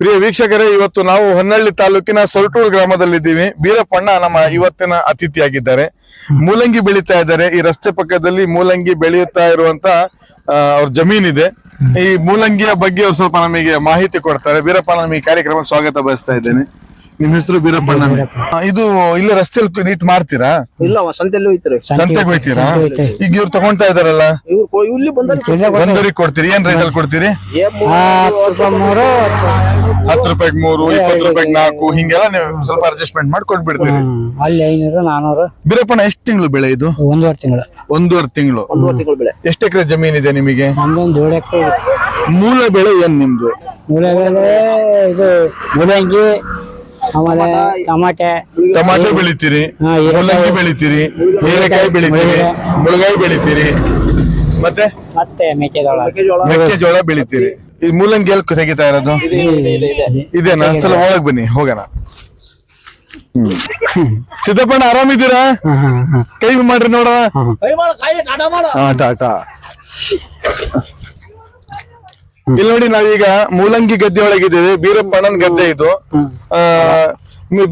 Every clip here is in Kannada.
ಪ್ರಿಯ ವೀಕ್ಷಕರೇ ಇವತ್ತು ನಾವು ಹೊನ್ನಳ್ಳಿ ತಾಲೂಕಿನ ಸೊರಟೂರು ಗ್ರಾಮದಲ್ಲಿದ್ದೀವಿ. ಬೀರಪ್ಪಣ್ಣ ನಮ್ಮ ಇವತ್ತಿನ ಅತಿಥಿಯಾಗಿದ್ದಾರೆ. ಮೂಲಂಗಿ ಬೆಳೀತಾ ಇದ್ದಾರೆ. ಈ ರಸ್ತೆ ಪಕ್ಕದಲ್ಲಿ ಮೂಲಂಗಿ ಬೆಳೆಯುತ್ತಾ ಇರುವಂತ ಆ, ಅವ್ರ ಜಮೀನಿದೆ. ಈ ಮೂಲಂಗಿಯ ಬಗ್ಗೆ ಅವ್ರು ಸ್ವಲ್ಪ ನಮಗೆ ಮಾಹಿತಿ ಕೊಡ್ತಾರೆ. ಬೀರಪ್ಪ ನಮಗೆ ಈ ಕಾರ್ಯಕ್ರಮ ಸ್ವಾಗತ ಬಯಸ್ತಾ ಇದ್ದೇನೆ. ನಿಮ್ ಹೆಸರು ಬೀರಪ್ಪಣ್ಣ ಇದು ಇಲ್ಲಿ ರಸ್ತೆಯಲ್ಲಿ ನೀಟ್ ಮಾಡ್ತೀರಾ? ಇಲ್ಲ ಸಂತೆಯಲ್ಲಿ ಹೋಯ್ತಾರೆ. ಸಂತೆಗೆ ಹೋಯ್ತೀರಾ? ಈಗ ಇವ್ರು ತಗೊಂತಾ ಇದಾರಲ್ಲ ಕೊಡ್ತೀರಿ? ಏನ್ ರೇಟ್ ಅಲ್ಲಿ ಕೊಡ್ತೀರಿ? ಮೂರು ಹತ್ತು ರೂಪಾಯಿಗೆ ಮೂರು ಇಪ್ಪತ್ತು ರೂಪಾಯಿಗೆ ನಾಲ್ಕು ಹಿಂಗೆಲ್ಲ ನೀವು ಸ್ವಲ್ಪ ಅಡ್ಜಸ್ಟ್ಮೆಂಟ್ ಮಾಡಿ ಕೊಟ್ಬಿಡ್ತೀರಿ ಅಲ್ಲಿ ಐನೂರು ನಾನೂರು. ಬೀರಪ್ಪಣ್ಣ ಎಷ್ಟು ತಿಂಗಳು ಬೆಳೆ ಇದು? ಒಂದೂವರೆ ತಿಂಗಳು. ಒಂದೂವರೆ ತಿಂಗಳು. ಒಂದೂವರೆ ತಿಂಗಳು ಬೆಳೆ. ಎಷ್ಟು ಎಕರೆ ಜಮೀನಿದೆ ನಿಮಗೆ? ನಮ್ದೊಂದು ಏಳು ಎಕರೆ ಮೂಲ ಬೆಳೆ ಏನ್ ನಿಮ್ದು? ಬೆಳೆ ಇದು ಮೂಲಂಗಿ ಆಮೇಲೆ ಟಮಾಟೆ. ಟಮಾಟೆ. ಬೆಳಿತೀರಿ ಹಾ, ಹೀರೆಕಾಯಿ. ಮೂಲಂಗಿ ಬೆಳಿತೀರಿ ಹೀರೆಕಾಯಿ ಬೆಳಿತೀರಿ ಮುಳಗಾಯಿ ಬೆಳಿತೀರಿ. ಮತ್ತೆ? ಮತ್ತೆ ಮೆಕ್ಕೆಜೋಳ. ಮೆಕ್ಕೆಜೋಳ ಬೆಳಿತೀರಿ. ಈ ಮೂಲಂಗಿ ಎಲ್ಲಿ ತೆಗಿತಾ ಇರೋದು? ಇದೆ ಇದೆ ಇದೆ ಇದೆ ಇದೇನಾ? ಸ್ವಲ್ಪ ಒಳಗ್ ಬನ್ನಿ ಹೋಗೋಣ. ಸಿದ್ದಪ್ಪಣ್ಣ ಆರಾಮಿದ್ದೀರಾ? ಕೈ ಮಾಡ್ರಿ ನೋಡೋಣ. ಕೈ ಮಾಡ ಕಾಯಿ ಟಾಟಾ ಮಾಡ. ಹಾ ಟಾಟಾ. ಇಲ್ಲಿ ನೋಡಿ ನಾವೀಗ ಮೂಲಂಗಿ ಗದ್ದೆ ಒಳಗಿದ್ದೇವೆ. ಬೀರಪ್ಪಣ್ಣನ ಗದ್ದೆ ಇದು. ಆ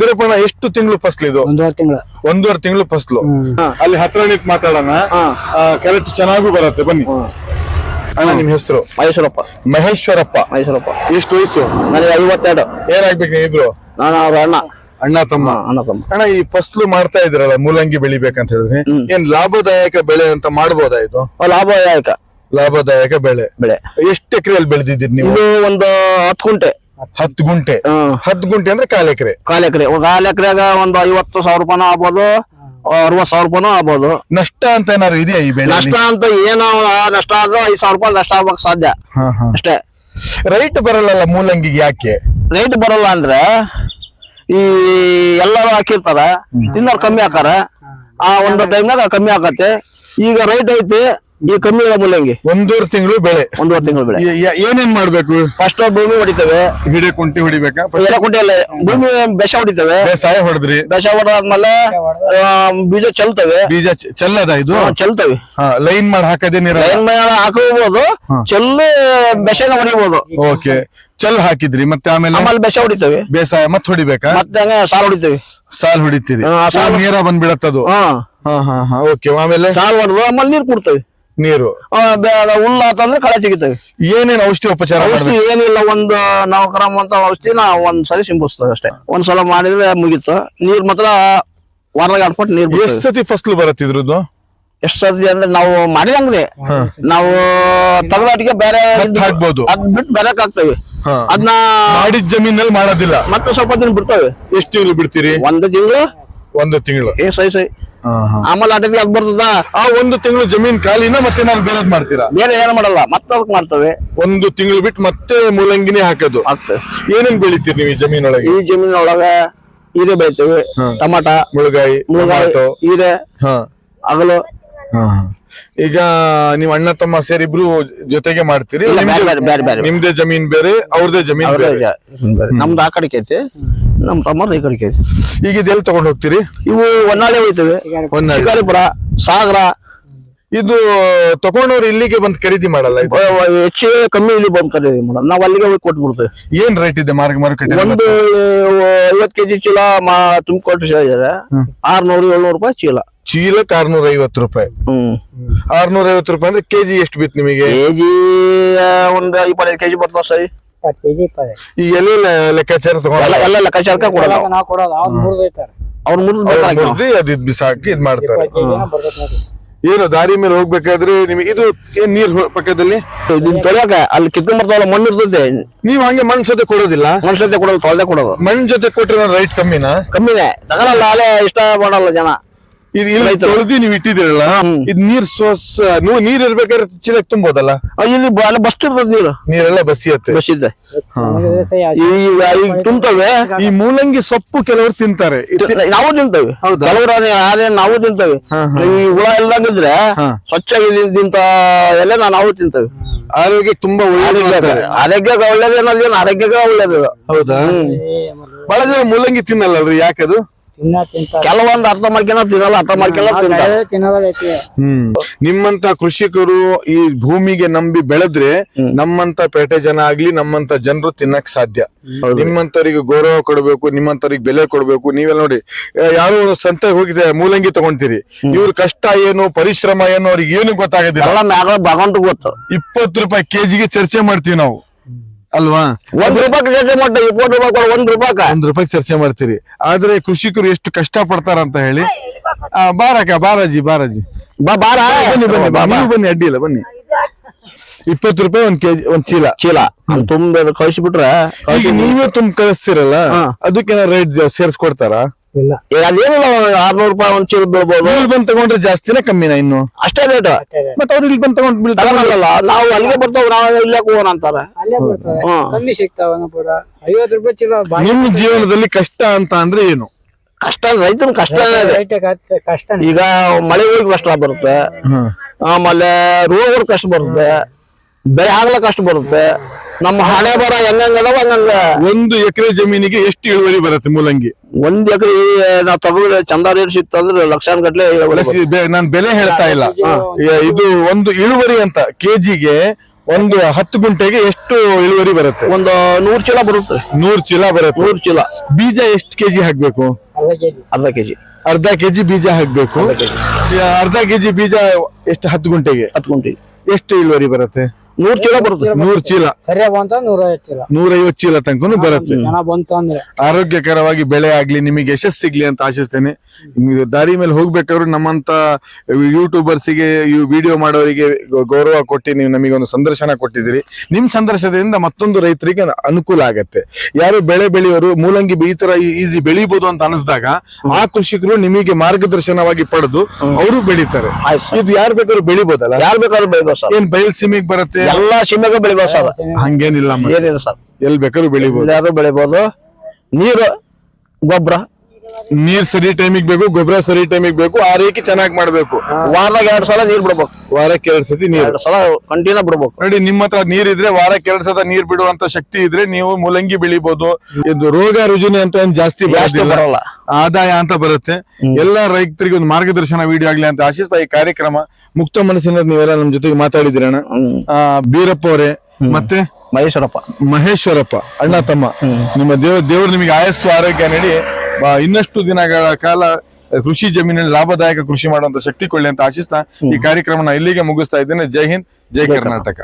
ಬೀರಪ್ಪಣ್ಣ ಎಷ್ಟು ತಿಂಗಳು ಫಸ್ಲು ಇದು? ಒಂದೂವರೆ ತಿಂಗಳು. ಒಂದೂವರೆ ತಿಂಗಳು ಫಸ್ಲು. ಅಲ್ಲಿ ಹತ್ರ ನಿಂತು ಮಾತಾಡೋಣ. ಕರೆಕ್ಟ್ ಚೆನ್ನಾಗೂ ಬರುತ್ತೆ. ಬನ್ನಿ. ಅಣ್ಣ ನಿಮ್ ಹೆಸರು? ಮಹೇಶ್ವರಪ್ಪ. ಮಹೇಶ್ವರಪ್ಪ. ಮಹೇಶ್ವರಪ್ಪ. ಎಷ್ಟು ವಯಸ್ಸು? ನನಗೆ ಐವತ್ತೆರಡು. ಏನಾಗ್ಬೇಕು ನೀವು ಇಬ್ರು? ನಾನು ಅವ್ರ ಅಣ್ಣ. ಅಣ್ಣ ತಮ್ಮ. ಅಣ್ಣ ತಮ್ಮ. ಅಣ್ಣ ಈ ಫಸ್ಲು ಮಾಡ್ತಾ ಇದ್ರಲ್ಲ ಮೂಲಂಗಿ ಬೆಳಿಬೇಕಂತ ಹೇಳಿದ್ರೆ ಏನ್ ಲಾಭದಾಯಕ ಬೆಳೆ ಅಂತ ಮಾಡ್ಬೋದಾ ಇದು? ಲಾಭದಾಯಕ. ಲಾಭದಾಯಕ ಬೆಳೆ. ಬೆಳೆ. ಎಷ್ಟು ಎಕರೆಯಲ್ಲಿ ಬೆಳೆದಿದ್ದೀರಿ ನೀವು? ಇದು ಒಂದು ಹತ್ತು ಗುಂಟೆ. ಹತ್ತು ಗುಂಟೆ. ಹತ್ತು ಗುಂಟೆ ಅಂದ್ರೆ ಕಾಲ್ ಎಕರೆ. ಕಾಲ್ ಎಕರೆ. ಕಾಲ್ ಎಕರೆಗ ಒಂದು ಐವತ್ತು ಸಾವಿರ ರೂಪಾಯಿ ಆಗ್ಬೋದು. ಅರವತ್ತು ಸಾವಿರ ರೂಪಾಯಿನೂ ಆಗ್ಬೋದು. ನಷ್ಟ ಅಂತ ಏನಾದ್ರು ಇದೆಯಾ ಈ ಬೆಳೆ ನಷ್ಟ ಅಂತ ಏನೋ ನಷ್ಟ ಆದ್ರೂ ಐದು ಸಾವಿರ ರೂಪಾಯಿ ನಷ್ಟ ಆಗ್ಬೇಕು ಸಾಧ್ಯ. ಅಷ್ಟೇ. ರೈಟ್ ಬರಲ್ಲ ಮೂಲಂಗಿಗೆ ಯಾಕೆ? ರೈಟ್ ಬರಲ್ಲ ಅಂದ್ರೆ ಈ ಎಲ್ಲರೂ ಹಾಕಿರ್ತಾರ ತಿನ್ನೋರು ಕಮ್ಮಿ ಹಾಕಾರ ಆ ಒಂದು ಟೈಮ್ನಾಗ ಕಮ್ಮಿ ಆಕತ್ತೆ. ಈಗ ರೈಟ್ ಐತಿ ಈಗ ಕಮ್ಮಿ ಇಲ್ಲ ಮೂಲಂಗಿ ಒಂದೂವರೆ ತಿಂಗಳು ಬೆಳೆ. ಒಂದೂವರೆ ತಿಂಗಳು ಬೆಳೆ. ಏ- ಏನೇನ್ ಮಾಡ್ಬೇಕು? ಫಸ್ಟ್ ಭೂಮಿ ಹೊಡಿತೇವೆ. ಹಿಡಿ ಕುಂಟಿ ಹೊಡಿಬೇಕಾ? ಕುಂಟಿ ಅಲ್ಲ ಭೂಮಿ ಬೆಸ ಹೊಡಿತೇವೆ. ಬೇಸಾಯ ಹೊಡೆದ್ರಿ. ಬೆಸ ಹೊಡೆದಾದ್ಮೇಲೆ ಆ, ಬೀಜ ಚೆಲ್ತವೆ. ಬೀಜ ಚಲ್ಲದ ಚೆಲ್ಲದ ಇದು? ಚಲ್ತವೆ. ಚೆಲ್ತವೆ ಲೈನ್ ಮಾಡಿ ಹಾಕದೇನಿರ ಲೈನ್ ಮೇಲೆ ಹಾಕಬಹುದು ಚಲ್ಲು ಬೆಸನ ಹೊಡಿಬಹುದು ಓಕೆ. ಚೆಲ್ ಹಾಕಿದ್ರಿ ಮತ್ತೆ ಆಮೇಲೆ? ಆಮೇಲೆ ಬೆಸ ಹೊಡಿತೇವೆ. ಬೇಸಾಯ ಮತ್ ಹೊಡಿಬೇಕಾ? ಮತ್ತೆ ಹಂಗೆ ಸಾಲ್ ಹೊಡಿತೇವೆ. ಸಾಲ್ ಹೊಡಿತೀರಿ. ಹಾ, ಸಾಲ್- ನೀರ ಬಂದ್ಬಿಡತ್ತದು. ಹಾ. ಹಾ ಹಾ ಹಾ ಓಕೆ. ಆಮೇಲೆ? ಸಾಲ್ ಹೊಡೆದು ಆಮೇಲೆ ನೀರ್ ಕೊಡ್ತೇವೆ. ನೀರು. ಹುಲ್ಲಾತಂದ್ರೆ ಕಳೆ ಸಿಗುತ್ತವೆ ಏನೇನು ಔಷಧಿ ಉಪಚಾರ ಔಷಧಿ ಏನಿಲ್ಲ ಒಂದು ನಾವು ಗ್ರಾಮ್ ಅಂತ ಔಷಧಿ ನಾವು ಒಂದ್ ಸರಿ ಸಿಂಪಡಿಸ್ತೇವೆ ಅಷ್ಟೇ. ಒಂದ್ ಸಲ ಮಾಡಿದ್ರೆ ಮುಗೀತು. ನೀರ್ ಮಾತ್ರ ವಾರದಾಗ ಆಡ್ಕೊಟ್ಟು ನೀರ್ ಎಷ್ಟು ಸತಿ ಫಸ್ಲು ಬರತ್ತಿದ್ರದ್ದು ಎಷ್ಟು ಸತಿ ಅಂದ್ರೆ ನಾವು ಮಾಡಿದಂಗ್ರಿ. ನಾವು ತಗದಾಟಿಗೆ ಬೇರೆ ಹಾಕ್ಬೋದು. ಅದ್ ಬಿಟ್ಟು ಬೇರೆ ಹಾಕ್ತೇವೆ. ಅದನ್ನ ಮಾಡಿದ ಜಮೀನಲ್ಲಿ ಮಾಡೋದಿಲ್ಲ. ಮತ್ತೆ ಸ್ವಲ್ಪ ದಿನ ಬಿಡ್ತೇವೆ. ಎಷ್ಟು ತಿಂಗಳು ಬಿಡ್ತೀರಿ? ಒಂದು ತಿಂಗಳು. ಒಂದು ತಿಂಗಳು. ಏ ಸೈ ಸೈ ಆಮೇಲೆ ಅಟಕ್ಕೆ ಅದ್ ಬರ್ತದ? ಆ ಒಂದು ತಿಂಗಳು ಜಮೀನ್ ಖಾಲಿನ ಮತ್ತೆ ನಾವು ಬೇರೆ ಮಾಡ್ತೀರಾ? ಬೇರೆ ಏನು ಮಾಡಲ್ಲ ಮತ್ತೆ ಅದಕ್ಕೆ ಮಾಡ್ತವೆ. ಒಂದು ತಿಂಗಳು ಬಿಟ್ಟು ಮತ್ತೆ ಮೂಲಂಗಿನೇ ಹಾಕೋದು. ಏನೇನ್ ಬೆಳಿತೀರಿ ನೀವು ಈ ಜಮೀನೊಳಗೆ? ಈ ಜಮೀನೊಳಗ ಹೀರೆ ಬೆಳಿತೇವೆ ಟಮಾಟ ಮುಳುಗಾಯಿ ಮುಳುಗಾಯಿ ಟೊಮಾಟೊ. ಹೀರೆ ಹಾ. ಅಗಲು. ಈಗ ನೀವು ಅಣ್ಣ ತಮ್ಮ ಸೇರಿ ಇಬ್ರು ಜೊತೆಗೆ ಮಾಡ್ತೀರಿ ಇಲ್ಲ, ನಿಮ್ದೇ- ಬೇರೆ ಬೇರೆ ಬೇರೆ ಬೇರೆ. ನಿಮ್ದೇ ಜಮೀನ್ ಬೇರೆ ಅವ್ರದೇ ಜಮೀನ್ ಬೇರೆ? ಇದೆ. ನಮ್ದು ಆ ಕಡೆಗೆ ಐತಿ ನಮ್ ತಮ್ಮ ಈ ಐತಿ. ಈಗ ಇದೆಲ್ಲ ತಗೊಂಡ್ ಹೋಗ್ತೀರಿ? ಇವು ಹೊನ್ನಾಳಿ ಹೋಯ್ತವೆ ಹೊನ್ನಾಳಿ. ಶಿಕಾರಿಪುರ ಸಾಗರ. ಇದು ತಗೊಂಡವ್ರು ಇಲ್ಲಿಗೆ ಬಂದು ಖರೀದಿ ಮಾಡಲ್ಲ ಇದು? ಹೆಚ್ಚು ಕಮ್ಮಿ ಇಲ್ಲಿ ಬಂದ್ ಖರೀದಿ ಮಾಡೋದು ನಾವು ಅಲ್ಲಿಗೆ ಹೋಗಿ ಕೊಟ್ಬಿಡ್ತೇವೆ. ಏನ್ ರೇಟ್ ಇದೆ ಮಾರ್ಗ ಮಾರುಕಟ್ಟೆ ಒಂದು ಐವತ್ ಕೆಜಿ ಚೀಲ ಮಾ ತುಂಬಿಕೊಟ್ಟು ಹೇಳಿದಾರೆ ಆರ್ನೂರು ಏಳ್ನೂರು ರೂಪಾಯಿ ಚೀಲ. ಚೀಲಕ್ಕೆ ಆರ್ನೂರ ಐವತ್ತು ರೂಪಾಯಿ. ಹ್ಮ್. ಆರ್ನೂರ ಐವತ್ತು ರೂಪಾಯಿ ಅಂದ್ರೆ ಕೆಜಿ ಎಷ್ಟು ಬಿತ್ತು ನಿಮಗೆ? ಕೆಜಿ ಒಂದ್ ಇಪ್ಪತ್ತೈದು ಕೆಜಿ ಬರ್ತಾವ ಸರಿ. ಇಪ್ಪತ್ತು ಕೆಜಿ ಇಪ್ಪತ್ತೈದು ಈ ಎಲ್ಲ ಲೆಕ್ಕಾಚಾರ ಎಲ್ಲ ತಗೊಂಡ ಎಲ್ಲ ಲೆಕ್ಕಾಚಾರಕ್ಕೆ ಕೊಡೋದು ಇವಾಗ ನಾವು ಕೊಡೋದು. ಅವ್ರು ಮೂರು ಐತಾರೆ ಅವ್ರ ಮುಂದೆ ಮುರ್ದಿ ಅದ್ ಇದ್ ಬಿಸಾಕಿ ಇದ್ ಮಾಡ್ತಾರೆ. ಇಪ್ಪತ್ತು ಕೆಜಿನ ಬರ್ತೈತೆ ನೋಡಿ. ಏನು ದಾರಿ ಮೇಲೆ ಹೋಗ್ಬೇಕಾದ್ರೆ ನಿಮಗೆ ಇದು ಏನ್ ನೀರ್ ಹೊ- ಪಕ್ಕದಲ್ಲಿ? ಇದನ್ನ ತೊಳ್ಯಾಕ ಅಲ್ಲಿ ಕಿತ್ಕೊಂಡ್ ಬರ್ತಾವಲ್ಲ ಮಣ್ಣು ಇರ್ತದೆ ನೀವು ಹಂಗೆ ಮಣ್ಣ್ ಜೊತೆ ಕೊಡೋದಿಲ್ಲ? ಮನುಷ್ಯತೆ ಕೊಡೋದು ತೊಳ್ದೆ ಕೊಡೋದು. ಮಣ್ಣ್ ಜೊತೆ ಕೊಟ್ರೆ ರೈಟ್ ಕಮ್ಮಿನಾ? ಕಮ್ಮಿನೇ. ತಗೊಳಲ್ಲ ಅಲ್ಲೇ ಇಷ್ಟ ಮಾಡಲ್ಲ ಜನ. ಇದು ತೊಳೆದಿ ನೀವು ಇಟ್ಟಿದಿರಲ್ಲ ಇದ್ ನೀರ್ ಸೋಸ್ ನೀವು ನೀರ್ ಇರ್ಬೇಕಾದ್ರೆ ಚೀಲಕ್ಕೆ ತುಂಬೋದಲ್ಲ? ಇಲ್ಲಿ ಬ- ಅಲ್ಲಿ ಬಸ್ ಇರ್ತದ ನೀರು. ನೀರೆಲ್ಲ ಬಸಿಯತ್ತೆ ಬಸ್ ಇದೆ ನಮಗೆ ಸಹ ಈಗ ಈಗ ತುಂಬತವೆ. ಈ ಮೂಲಂಗಿ ಸೊಪ್ಪು ಕೆಲವರು ತಿಂತಾರೆ. ನಾವು ತಿಂತೇವೆ. ಹೌದಾ? ಕೆಲವರು ಅದೇ ನಾವು ತಿಂತೇವೆ. ಈ ಹುಳ ಇಲ್ದಂಗಿದ್ರೆ ಸ್ವಚ್ಛಾಗಿ ನಿಂತ ಎಲ್ಲ ನಾವು ತಿಂತೇವೆ. ಆರೋಗ್ಯಕ್ಕೆ ತುಂಬಾ ಒಳ್ಳೇದು. ಆರೋಗ್ಯಕ್ಕೆ ಒಳ್ಳೇದೇನದೇನು ಆರೋಗ್ಯಕ್ಕೆ ಒಳ್ಳೇದು ಹೌದಾ? ಬಹಳ ಜನ ಮೂಲಂಗಿ ತಿನ್ನಲ್ಲ ಯಾಕದು? ಕೆಲವೊಂದು ಅರ್ಥ ಮಾಡ್ಕೊಂಡ ತಿನ್ನಲ್ಲ ಅರ್ಥ ಮಾಡ್ಕೊಂಡ ಹ್ಮ್. ನಿಮ್ಮಂತ ಕೃಷಿಕರು ಈ ಭೂಮಿಗೆ ನಂಬಿ ಬೆಳೆದ್ರೆ ನಮ್ಮಂತ ಪೇಟೆ ಜನ ಆಗ್ಲಿ ನಮ್ಮಂತ ಜನರು ತಿನ್ನಕ್ ಸಾಧ್ಯ. ನಿಮ್ಮಂತವ್ರಿಗೆ ಗೌರವ ಕೊಡಬೇಕು ನಿಮ್ಮಂತವ್ರಿಗೆ ಬೆಲೆ ಕೊಡಬೇಕು. ನೀವೆಲ್ಲ ನೋಡಿ ಯಾರು ಒಂದು ಸಂತೆಗೆ ಹೋಗಿದೆ ಮೂಲಂಗಿ ತಗೊಂತೀರಿ. ಇವ್ರ ಕಷ್ಟ ಏನು ಪರಿಶ್ರಮ ಏನು ಅವ್ರಿಗೆ ಏನು ಗೊತ್ತಾಗೋದಿಲ್ಲ. ಭಗವಂತ ಗೊತ್ತು. ಇಪ್ಪತ್ತು ರೂಪಾಯಿ ಕೆಜಿಗೆ ಚರ್ಚೆ ಮಾಡ್ತೀವಿ ನಾವು. ಅಲ್ವಾ? ಒಂದ್ ರೂಪಾಯಿ ಚರ್ಚೆ ಮಾಡ್ತಾ ಇಪ್ಪತ್ತು ರೂಪಾಯಿ ಕೊಡು ಒಂದ್ ರೂಪಾಯಿ ಒಂದ್ ರೂಪಾಯಿ ಚರ್ಚೆ ಮಾಡ್ತೀರಿ. ಆದ್ರೆ ಕೃಷಿಕರು ಎಷ್ಟು ಕಷ್ಟ ಪಡ್ತಾರ ಅಂತ ಹೇಳಿ. ಆ, ಬಾರಕ್ಕ ಬಾರಾಜಿ ಬಾರಾಜಿ. ಬಾ ಬಾರ. ಬನ್ನಿ ಬನ್ನಿ ಬಾ, ನೀವು ಬನ್ನಿ ಅಡ್ಡಿ ಇಲ್ಲ ಬನ್ನಿ. ಇಪ್ಪತ್ತು ರೂಪಾಯಿ ಒಂದ್ ಕೆಜಿ ಒಂದ್ ಚೀಲ. ಚೀಲ. ತುಂಬ ಕಳಿಸ್ಬಿಟ್ರೆ ಈಗ ನೀವೇ ತುಂಬ ಕಳಿಸ್ತೀರಲ್ಲ. ಅದಕ್ಕೆ ರೇಟ್ ಸೇರ್ಸ್ಕೊಡ್ತಾರ? ಇಲ್ಲ. ಅದೇನಿಲ್ಲ ಆರ್ನೂರು ರೂಪಾಯಿ ಒಂದ್ ಚೀಲ ಬೀಳ್ಬೋದು. ಇಲ್ಲಿ ಬಂದ್ ತಗೊಂಡ್ರೆ ಜಾಸ್ತಿನೇ ಕಮ್ಮಿನ ಇನ್ನು? ಅಷ್ಟೇ ರೇಟ್ ಮತ್ತೆ ಅವ್ರು ಇಲ್ಲಿ ಬಂದ್ ತಗೊಂಡ್ ನಾವು ಅಲ್ಲಿಗೆ ಬರ್ತಾವ ನಾವು ಇಲ್ಲೇ ಹೋಗೋಣ ಅಂತಾರ. ಅಲ್ಲೇ ಬರ್ತವೆ. ಕಮ್ಮಿ ಸಿಗ್ತಾವ ಪೂರ. ಐವತ್ತು ರೂಪಾಯಿ ಚೀಲ ಬಾಯಿ ನಿಮ್ ಜೀವನದಲ್ಲಿ ಕಷ್ಟ ಅಂತ ಅಂದ್ರೆ ಏನು? ಕಷ್ಟ ರೈತನ ಕಷ್ಟ ರೈತ ಕಷ್ಟ ಈಗ ಮಳೆ ಹೋಗಿ ಕಷ್ಟ ಬರುತ್ತೆ. ಆಮೇಲೆ ರೋಗಗಳು ಕಷ್ಟ ಬರುತ್ತೆ. ಬೆಳೆ ಆಗ್ಲ ಕಷ್ಟ ಬರುತ್ತೆ. ನಮ್ಮ ಹಣೆ ಬರ ಹಂಗಂಗ ಒಂದು ಎಕರೆ ಜಮೀನಿಗೆ ಎಷ್ಟು ಇಳುವರಿ ಬರುತ್ತೆ ಮೂಲಂಗಿ? ಒಂದ್ ಎಕರೆ ನಾವ್ ತಗೊಂಡ್ರೆ ಚಂದ ರೇಟ್ ಸಿಕ್ತಂದ್ರೆ ಲಕ್ಷಾನ್ ಗಟ್ಲೆ ನಾನ್ ಬೆಲೆ ಹೇಳ್ತಾ ಇಲ್ಲ. ಇದು ಒಂದು ಇಳುವರಿ ಅಂತ ಕೆಜಿಗೆ ಒಂದು ಹತ್ತು ಗುಂಟೆಗೆ ಎಷ್ಟು ಇಳುವರಿ ಬರುತ್ತೆ? ಒಂದು ನೂರ್ ಚೀಲ ಬರುತ್ತೆ. ನೂರ್ ಚೀಲ ಬರುತ್ತೆ. ನೂರ್ ಚೀಲ. ಬೀಜ ಎಷ್ಟು ಕೆಜಿ ಹಾಕ್ಬೇಕು? ಅರ್ಧ ಕೆಜಿ. ಅರ್ಧ ಕೆಜಿ. ಅರ್ಧ ಕೆಜಿ ಬೀಜ ಹಾಕ್ಬೇಕು. ಅರ್ಧ ಕೆಜಿ ಬೀಜ ಎಷ್ಟು ಹತ್ತು ಗುಂಟೆಗೆ? ಹತ್ತು ಗುಂಟೆಗೆ. ಎಷ್ಟು ಇಳುವರಿ ಬರುತ್ತೆ? ನೂರ್ ಚೀಲ ಬರುತ್ತೆ. ನೂರ್ ಚೀಲ ಸರಿಯಾಗಿ ಬಂತ ನೂರೈವತ್ತು ಚೀಲ. ನೂರೈವತ್ತು ಚೀಲ ತನಕನು ಬರುತ್ತೆ. ಜನ ಬಂತು ಅಂದ್ರೆ ಆರೋಗ್ಯಕರವಾಗಿ ಬೆಳೆ ಆಗ್ಲಿ ನಿಮಗೆ ಯಶಸ್ಸು ಸಿಗ್ಲಿ ಅಂತ ಆಶಿಸ್ತೇನೆ. ನಿಮ್ಗೆ ದಾರಿ ಮೇಲೆ ಹೋಗ್ಬೇಕಾದ್ರು ನಮ್ಮಂತ ಯೂಟ್ಯೂಬರ್ಸಿಗೆ ಈ ವಿಡಿಯೋ ಮಾಡೋರಿಗೆ ಗೌರವ ಕೊಟ್ಟು ನೀವು ನಮಗೆ ಒಂದು ಸಂದರ್ಶನ ಕೊಟ್ಟಿದ್ದೀರಿ. ನಿಮ್ ಸಂದರ್ಶನದಿಂದ ಮತ್ತೊಂದು ರೈತರಿಗೆ ಅನುಕೂಲ ಆಗತ್ತೆ. ಯಾರು ಬೆಳೆ ಬೆಳೆಯೋರು ಮೂಲಂಗಿ ಈ ತರ ಈಸಿ ಬೆಳಿಬಹುದು ಅಂತ ಅನಿಸಿದಾಗ ಆ ಕೃಷಿಕರು ನಿಮಗೆ ಮಾರ್ಗದರ್ಶನವಾಗಿ ಪಡೆದು ಅವರು ಬೆಳಿತಾರೆ. ಇದು ಯಾರು ಬೇಕಾದ್ರೂ ಬೆಳಿಬಹುದಲ್ಲ ಯಾರ್ ಬೇಕಾದ್ರೂ ಬೆಳಿಬಹುದು ಸರ್. ಏನ್ ಬಯಲ್ ಸೀಮೆಗೆ ಬರುತ್ತೆ? ಎಲ್ಲಾ ಸಿಮೆಗೂ ಬೆಳಿಬೋದು ಸರ್. ಹಂಗೇನಿಲ್ಲ ಏನಿಲ್ಲ ಸರ್. ಎಲ್ಲಿ ಬೇಕಾದ್ರೂ ಬೆಳಿಬಹುದು ಬೆಳಿಬಹುದು ನೀರು ಗೊಬ್ಬರ ನೀರ್ ಸರಿ ಟೈಮಿಗೆ ಬೇಕು ಗೊಬ್ಬರ ಸರಿ ಟೈಮಿಗೆ ಬೇಕು ಆ ಆರೈಕೆ ಚೆನ್ನಾಗಿ ಮಾಡ್ಬೇಕು. ವಾರದಾಗ ಎರಡ್ ಸಲ ನೀರ್ ಬಿಡ್ಬೇಕು. ವಾರಕ್ಕೆ ಎರಡ್ ಸತಿ ನೀರ್. ಎರಡ್ ಸಲ ಕಂಟಿನ್ಯೂ ಬಿಡ್ಬೇಕು. ನೋಡಿ ನಿಮ್ಮ ಹತ್ರ ನೀರಿದ್ರೆ ವಾರಕ್ಕೆ ಎರಡ್ ಸತ ನೀರ್ ಬಿಡುವಂತ ಶಕ್ತಿ ಇದ್ರೆ ನೀವು ಮೂಲಂಗಿ ಬೆಳಿಬಹುದು ಇದು ರೋಗ ರುಜಿನ ಅಂತ ಏನ್ ಜಾಸ್ತಿ ಜಾಸ್ತಿ ಬರೋದಿಲ್ಲ. ಬರಲ್ಲ. ಆದಾಯ ಅಂತ ಬರುತ್ತೆ. ಎಲ್ಲಾ ರೈತರಿಗೆ ಒಂದು ಮಾರ್ಗದರ್ಶನ ವಿಡಿಯೋ ಆಗ್ಲಿ ಅಂತ ಆಶಿಸ್ತಾ ಈ ಕಾರ್ಯಕ್ರಮ ಮುಕ್ತ ಮನಸ್ಸಿನ ನೀವೆಲ್ಲ ನಮ್ ಜೊತೆಗೆ ಮಾತಾಡಿದಿರಣ್ಣ ಹ್ಮ್. ಆ ಬೀರಪ್ಪ ಅವರೇ ಮತ್ತೆ? ಮಹೇಶ್ವರಪ್ಪ. ಮಹೇಶ್ವರಪ್ಪ ಅಣ್ಣ ತಮ್ಮ. ನಿಮ್ಮ ದೇವ ದೇವರು ನಿಮಗೆ ಆಯಸ್ಸು ಆರೋಗ್ಯ ನೀಡಿ. ಇನ್ನಷ್ಟು ದಿನಗಳ ಕಾಲ ಕೃಷಿ ಜಮೀನಿನಲ್ಲಿ ಲಾಭದಾಯಕ ಕೃಷಿ ಮಾಡುವಂತ ಶಕ್ತಿ ಕೊಳ್ಳಿ ಅಂತ ಆಶಿಸ್ತಾ ಈ ಕಾರ್ಯಕ್ರಮನ ಇಲ್ಲಿಗೆ ಮುಗಿಸ್ತಾ ಇದ್ದೇನೆ. ಜೈ ಹಿಂದ್ ಜೈ ಕರ್ನಾಟಕ.